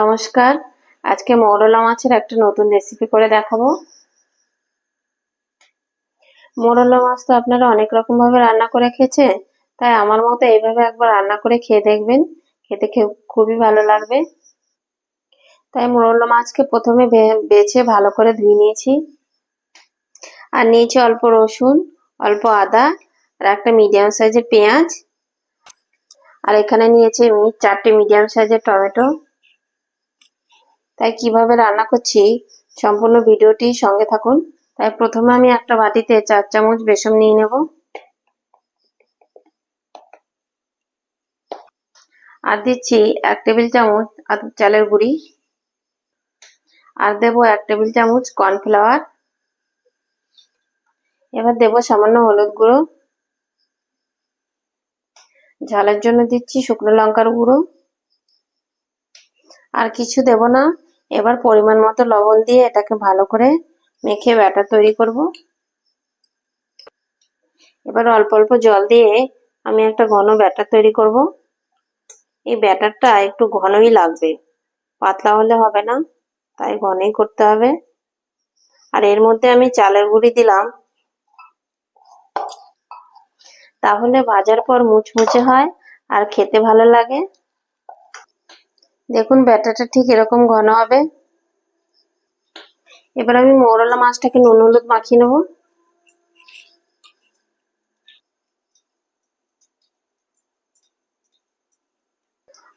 নমস্কার। আজকে মোরলা মাছের একটা নতুন রেসিপি করে দেখাবো। মোরলা মাছ তো আপনারা অনেক রকম ভাবে রান্না করে খেয়েছে তাই আমার মতো এইভাবে একবার রান্না করে খেয়ে দেখবেন। খেতে খেয়ে খুবই ভালো লাগবে। তাই মোরলা মাছকে প্রথমে বেছে ভালো করে ধুয়ে নিয়েছি। আর নিয়েছি অল্প রসুন, অল্প আদা, আর একটা মিডিয়াম সাইজের পেঁয়াজ। আর এখানে নিয়েছি চারটে মিডিয়াম সাইজের টমেটো। তাই কীভাবে রান্না করছি, সম্পূর্ণ ভিডিওটি সঙ্গে থাকুন। তাই প্রথমে আমি একটা বাটিতে চার চামচ বেসন নিয়ে নেব। আর দিচ্ছি এক টেবিল চামচ চালের গুঁড়ি। আর দেব এক টেবিল চামচ কর্নফ্লাওয়ার। এবার দেব সামান্য হলুদ গুঁড়ো। ঝালের জন্য দিচ্ছি শুকনো লঙ্কার গুঁড়ো। আর কিছু দেব না। এবার পরিমাণ মতো লবণ দিয়ে এটাকে ভালো করে মেখে ব্যাটার তৈরি করব। এবার অল্প অল্প জল দিয়ে আমি একটা ঘন ব্যাটার তৈরি করব। এই ব্যাটারটা একটু ঘনই লাগবে, পাতলা হলে হবে না, তাই ঘনই করতে হবে। আর এর মধ্যে আমি চালের গুঁড়ি দিলাম। তাহলে ভাজার পর মুচমুচে হয় আর খেতে ভালো লাগে। দেখুন ব্যাটারটা ঠিক এরকম ঘন হবে। এবার আমি মৌরলা মাছটাকে নুন হলুদ মাখিয়ে নেব।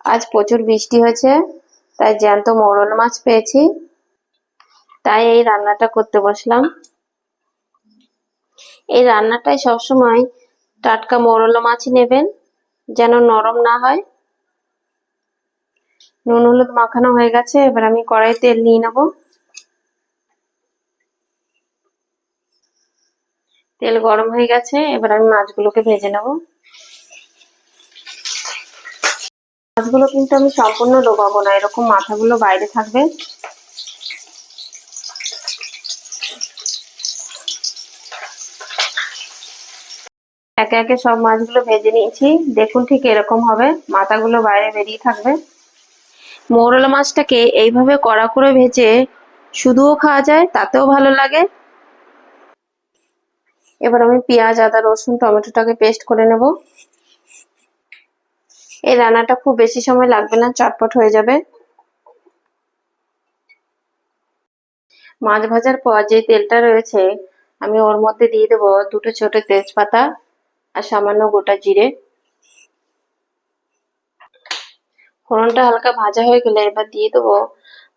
আজ প্রচুর বৃষ্টি হয়েছে, তাই জ্যান্ত মৌরলা মাছ পেয়েছি। তাই এই রান্নাটা করতে বসলাম। এই রান্নাটাই সবসময় টাটকা মৌরলা মাছই নেবেন, যেন নরম না হয়। নুন, হলুদ মাখানো হয়ে গেছে, এবার আমি কড়াই তেল নিয়ে নেব। তেল গরম হয়ে গেছে, এবার আমি মাছগুলোকে ভেজে নেব। মাছগুলো কিন্তু আমি সম্পূর্ণ ডোবাবো না, এরকম মাথাগুলো বাইরে থাকবে। একে একে সব মাছগুলো ভেজে নিয়েছি, দেখুন ঠিক এরকম হবে, মাথাগুলো বাইরে বেরিয়ে থাকবে। মৌরলা মাছটাকে এইভাবে কড়া করে ভেজে শুধুও খাওয়া যায়, তাতেও ভালো লাগে। এবার আমি পেঁয়াজ, আদা, রসুন, টমেটোটাকে পেস্ট করে নেব। এই রান্নাটা খুব বেশি সময় লাগবে না, চটপট হয়ে যাবে। মাছ ভাজার পর যে তেলটা রয়েছে, আমি ওর মধ্যে দিয়ে দেবো দুটো ছোট তেজপাতা আর সামান্য গোটা জিরে। ফোড়নটা হালকা ভাজা হয়ে গেলে এবার দিয়ে দেবো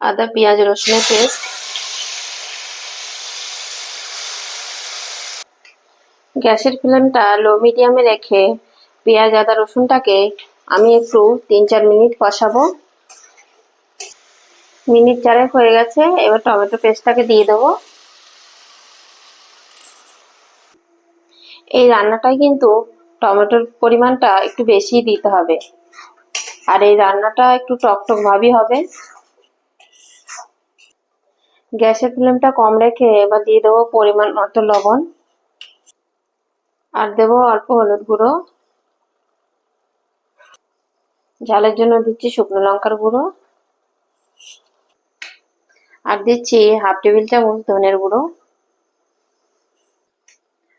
আদা, পেঁয়াজ, রসুনের পেস্ট। গ্যাসের ফ্লেমটা লো মিডিয়ামে রেখে পেঁয়াজ, আদা, রসুনটাকে আমি একটু তিন চার মিনিট কষাবো। মিনিট চারেক হয়ে গেছে, এবার টমেটো পেস্টটাকে দিয়ে দেবো। এই রান্নাটায় কিন্তু টমেটোর পরিমাণটা একটু বেশি দিতে হবে। আর এই রান্নাটা একটু টকটক ভাবই হবে। গ্যাসের ফ্লেমটা কম রেখে এবার দিয়ে দেবো পরিমাণ মতো লবণ। আর দেবো অল্প হলুদ গুঁড়ো। ঝালের জন্য দিচ্ছি শুকনো লঙ্কার গুঁড়ো। আর দিচ্ছি হাফ টেবিল চামচ ধনের গুঁড়ো।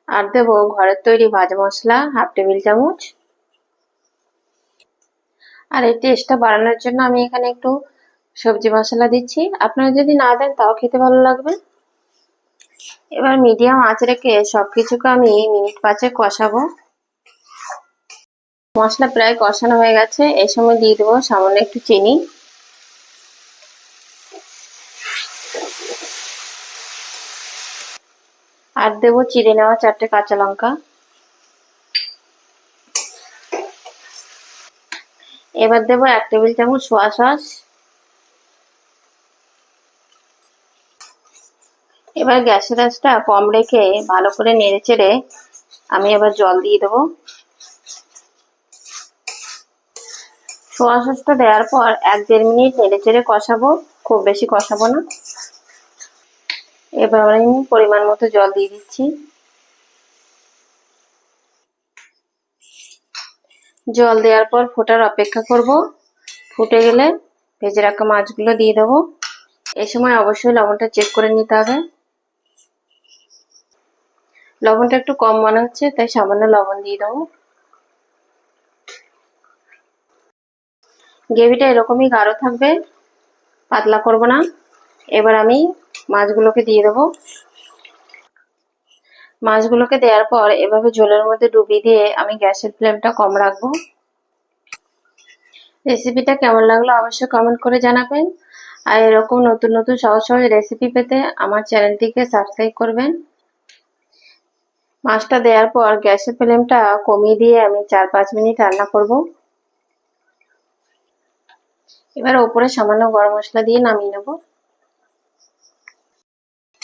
আর দেবো ঘরের তৈরি ভাজা মশলা হাফ টেবিল চামচ। আর এই টেস্টটা বাড়ানোর জন্য আমি এখানে একটু সবজি মশলা দিচ্ছি। আপনারা যদি না দেন, তাও খেতে ভালো লাগবে। এবার মিডিয়াম আঁচ রেখে সব কিছুকে আমি মিনিট পাঁচে কষাবো। মশলা প্রায় কষানো হয়ে গেছে। এই সময় দিয়ে দেবো সামান্য একটু চিনি। আর দেবো চিড়ে নেওয়া চারটে কাঁচা লঙ্কা। এবার দেবো এক টেবিল চামচ সোয়া সস। এবার গ্যাসের আঁচটা কম রেখে ভালো করে নেড়ে চেড়ে আমি এবার জল দিয়ে দেবো। সোয়া সসটা দেওয়ার পর এক দেড় মিনিট নেড়ে চেড়ে কষাবো, খুব বেশি কষাবো না। এবার আমি পরিমাণ মতো জল দিয়ে দিচ্ছি। জল দেওয়ার পর ফোটার অপেক্ষা করব। ফুটে গেলে ভেজে রাখা মাছগুলো দিয়ে দেবো। এই সময় অবশ্যই লবণটা চেক করে নিতে হবে। লবণটা একটু কম মনে হচ্ছে, তাই সামান্য লবণ দিয়ে দেবো। গ্রেভিটা এরকমই গাঢ় থাকবে, পাতলা করব না। এবার আমি মাছগুলোকে দিয়ে দেবো। মাছগুলোকে দেওয়ার পর এভাবে ঝোলের মধ্যে ডুবিয়ে দিয়ে আমি গ্যাসের ফ্লেমটা কম রাখব। রেসিপিটা কেমন লাগল অবশ্যই কমেন্ট করে জানাবেন। আর এরকম নতুন নতুন সহজ সহজ রেসিপি পেতে আমার চ্যানেলটিকে সাবস্ক্রাইব করবেন। মাছটা দেওয়ার পর গ্যাসের ফ্লেমটা কমিয়ে দিয়ে আমি চার পাঁচ মিনিট রান্না করব। এবার ওপরে সামান্য গরম মশলা দিয়ে নামিয়ে নেব।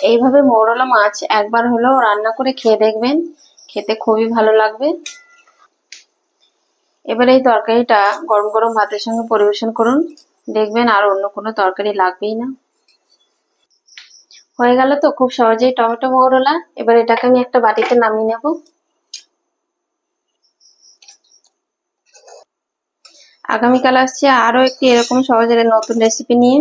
এইভাবে মৌরলা মাছ একবার হলেও রান্না করে খেয়ে দেখবেন। খেতে খুবই ভালো লাগবে। এবার এই তরকারিটা গরম গরম ভাতের সঙ্গে পরিবেশন করুন। দেখবেন আর অন্য কোনো তরকারি লাগবেই না। হয়ে গেল তো খুব সহজেই টমেটো মৌরলা। এবার এটাকে আমি একটা বাটিতে নামিয়ে নেব। আগামীকাল আসছে আরও একটি এরকম সহজের নতুন রেসিপি নিয়ে।